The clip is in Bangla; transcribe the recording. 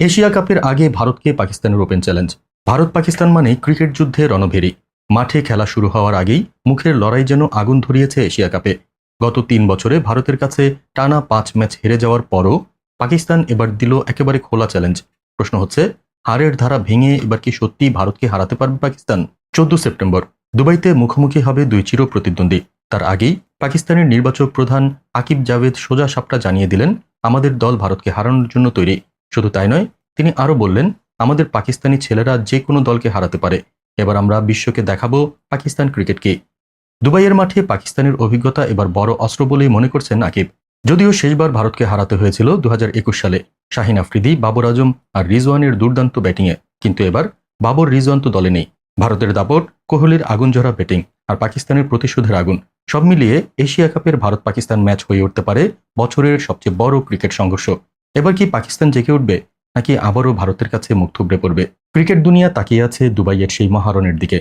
এশিয়া কাপের আগে ভারতকে পাকিস্তানের ওপেন চ্যালেঞ্জ। ভারত পাকিস্তান মানে ক্রিকেট যুদ্ধে রণভেরি। মাঠে খেলা শুরু হওয়ার আগেই মুখের লড়াই যেন আগুন ধরিয়েছে এশিয়া কাপে। গত তিন বছরে ভারতের কাছে টানা পাঁচ ম্যাচ হেরে যাওয়ার পরও পাকিস্তান এবার দিল একেবারে খোলা চ্যালেঞ্জ। প্রশ্ন হচ্ছে, হারের ধারা ভেঙে এবার কি সত্যি ভারতকে হারাতে পারবে পাকিস্তান? চোদ্দ সেপ্টেম্বর, দুবাইতে মুখোমুখি হবে দুই চির প্রতিদ্বন্দ্বী। তার আগেই পাকিস্তানের নির্বাচক প্রধান আকিব জাভেদ সোজা সাপটা জানিয়ে দিলেন, আমাদের দল ভারতকে হারানোর জন্য তৈরি। শুধু তাই নয়, তিনি আরও বললেন, আমাদের পাকিস্তানি ছেলেরা যে কোনো দলকে হারাতে পারে। এবার আমরা বিশ্বকে দেখাবো পাকিস্তান ক্রিকেটকে। দুবাইয়ের মাঠে পাকিস্তানের অভিজ্ঞতা এবার বড় অস্ত্র বলেই মনে করছেন আকিব। যদিও শেষবার ভারতকে হারাতে হয়েছিল দু হাজার একুশ সালে, শাহিন আফ্রিদি, বাবর আজম আর রিজওয়ানের দুর্দান্ত ব্যাটিংয়ে। কিন্তু এবার বাবর রিজওয়ান তো দলে নেই। ভারতের দাপট, কোহলির আগুন আগুনঝরা ব্যাটিং আর পাকিস্তানের প্রতিশোধের আগুন, সব মিলিয়ে এশিয়া কাপের ভারত পাকিস্তান ম্যাচ হয়ে উঠতে পারে বছরের সবচেয়ে বড় ক্রিকেট সংঘর্ষ। এবার কি পাকিস্তান জেগে উঠবে, নাকি আবারও ভারতের কাছে মুখ থুবড়ে পড়বে? ক্রিকেট দুনিয়া তাকিয়ে আছে দুবাইয়ের সেই মহারণের দিকে।